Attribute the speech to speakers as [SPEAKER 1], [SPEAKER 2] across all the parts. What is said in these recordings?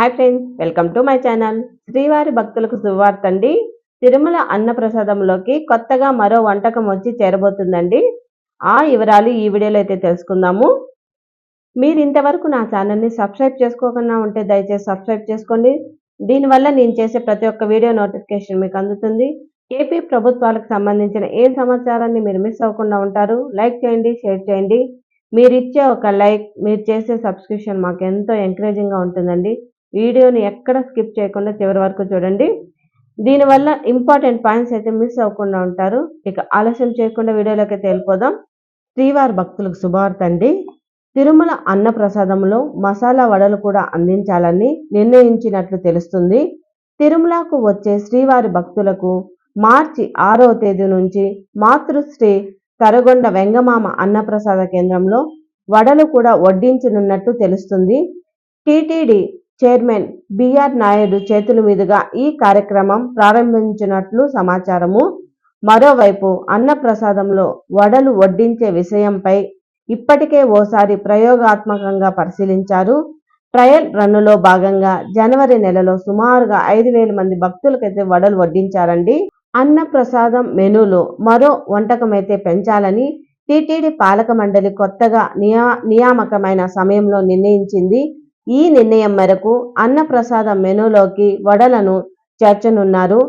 [SPEAKER 1] hi friends welcome to my channel శ్రీవారి భక్తులకు శుభవార్త అండి తిరుమల అన్నప్రసాదంలోకి కొత్తగా మరో వంటకం వచ్చి చేరబోతుందండి ఆ వివరాలు ఈ వీడియోలో అయితే తెలుసుకుందాము మీరు ఇంతవరకు నా ఛానల్ని సబ్స్క్రైబ్ చేసుకోకుండా ఉంటే దయచేసి సబ్స్క్రైబ్ చేసుకోండి దీనివల్ల నేను చేసే ప్రతి ఒక్క వీడియో నోటిఫికేషన్ మీకు అందుతుంది ఏపీ ప్రభుత్వాలకు సంబంధించిన ఏ సమాచారాన్ని మీరు మిస్ అవ్వకుండా ఉంటారు లైక్ చేయండి షేర్ చేయండి మీరిచ్చే ఒక లైక్ మీరు చేసే సబ్స్క్రిప్షన్ మాకు ఎంతో ఎంకరేజింగ్గా ఉంటుందండి వీడియోని ఎక్కడ స్కిప్ చేయకుండా చివరి వరకు చూడండి దీనివల్ల ఇంపార్టెంట్ పాయింట్స్ అయితే మిస్ అవ్వకుండా ఉంటారు ఇక ఆలస్యం చేయకుండా వీడియోలోకి తేలిపోదాం శ్రీవారి భక్తులకు శుభార్త అండి తిరుమల అన్నప్రసాదంలో మసాలా వడలు కూడా అందించాలని నిర్ణయించినట్లు తెలుస్తుంది తిరుమలకు వచ్చే శ్రీవారి భక్తులకు మార్చి ఆరో తేదీ నుంచి మాతృశ్రీ తరగొండ వెంగమామ అన్నప్రసాద కేంద్రంలో వడలు కూడా వడ్డించనున్నట్టు తెలుస్తుంది టీటీడీ చైర్మన్ బిఆర్ నాయుడు చేతుల మీదుగా ఈ కార్యక్రమం ప్రారంభించినట్లు సమాచారము మరోవైపు అన్నప్రసాదంలో వడలు వడ్డించే విషయంపై ఇప్పటికే ఓసారి ప్రయోగాత్మకంగా పరిశీలించారు ట్రయల్ రన్నులో భాగంగా జనవరి నెలలో సుమారుగా ఐదు వేల మంది భక్తులకైతే వడలు వడ్డించారండి అన్నప్రసాదం మెనూలో మరో వంటకమైతే పెంచాలని టీటీడీ పాలక మండలి కొత్తగా నియా నియామకమైన సమయంలో నిర్ణయించింది ఈ నిర్ణయం మేరకు అన్నప్రసాద మెనూలోకి వడలను చేర్చనున్నారు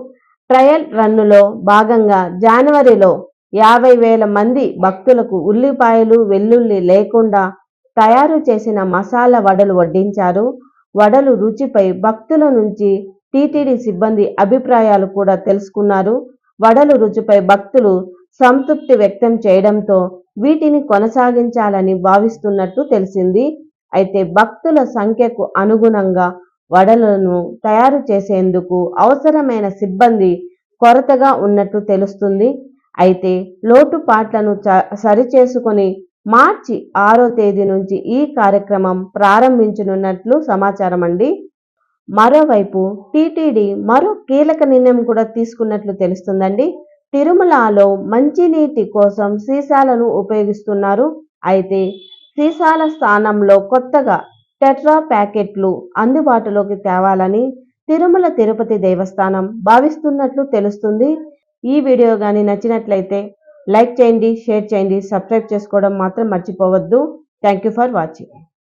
[SPEAKER 1] ట్రయల్ రన్నులో భాగంగా జనవరిలో యాభై వేల మంది భక్తులకు ఉల్లిపాయలు వెల్లుల్లి లేకుండా తయారు చేసిన మసాలా వడలు వడ్డించారు వడలు రుచిపై భక్తుల నుంచి టీటీడీ సిబ్బంది అభిప్రాయాలు కూడా తెలుసుకున్నారు వడలు రుచిపై భక్తులు సంతృప్తి వ్యక్తం చేయడంతో వీటిని కొనసాగించాలని భావిస్తున్నట్టు తెలిసింది అయితే భక్తుల సంఖ్యకు అనుగుణంగా వడలను తయారు చేసేందుకు అవసరమైన సిబ్బంది కొరతగా ఉన్నట్టు తెలుస్తుంది అయితే లోటుపాట్లను సరిచేసుకుని మార్చి ఆరో తేదీ నుంచి ఈ కార్యక్రమం ప్రారంభించనున్నట్లు సమాచారం అండి మరోవైపు టీటీడీ మరో కీలక నిర్ణయం కూడా తీసుకున్నట్లు తెలుస్తుందండి తిరుమలలో మంచినీటి కోసం సీసాలను ఉపయోగిస్తున్నారు అయితే సీసాల స్థానంలో కొత్తగా టెట్రా ప్యాకెట్లు అందుబాటులోకి తేవాలని తిరుమల తిరుపతి దేవస్థానం భావిస్తున్నట్లు తెలుస్తుంది ఈ వీడియో కానీ నచ్చినట్లయితే లైక్ చేయండి షేర్ చేయండి సబ్స్క్రైబ్ చేసుకోవడం మాత్రం మర్చిపోవద్దు థ్యాంక్ యూ ఫర్ వాచింగ్